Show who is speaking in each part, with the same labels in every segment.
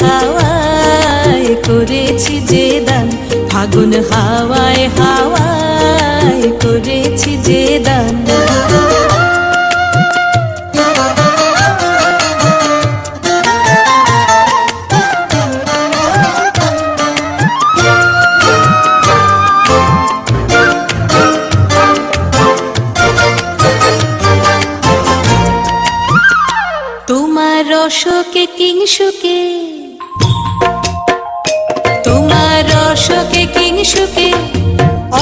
Speaker 1: হাওয়ায় করেছি যে দান। ফাগুন হাওয়ায় হাওয়ায় করেছি যে দান। তোমার রসকে কিংসুকে রসকে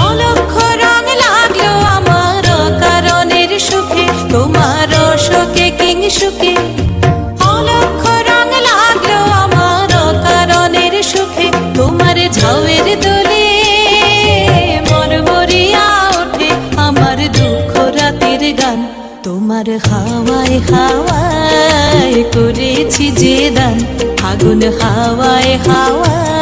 Speaker 1: অলক্ষ রং লাগল আমার কারণের সুখে। তোমার রসকে কিংসুকে অলক্ষ রং লাগল আমার কারণের সুখে। তোমার ঝাউয়ের দোলে মরমরিয়া ওঠে আমার দুঃখ রাতের গান। তোমার হাওয়ায় হাওয়ায় করেছি যে দান। আগুন হাওয়ায় হাওয়ায়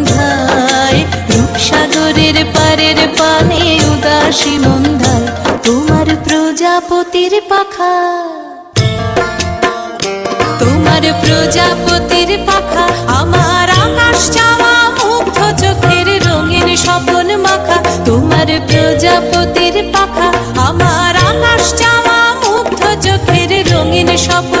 Speaker 1: রূপসাগরের পারের পানে উদাসী মন্ধায় তোমার প্রজাপতির পাখা। তোমার প্রজাপতির পাখা, আমার আকাশ চাওয়া মুগ্ধ চোখের রঙিন স্বপন মাখা। তোমার প্রজাপতির পাখা, আমার আকাশ চাওয়া মুগ্ধ চোখের রঙিন স্বপন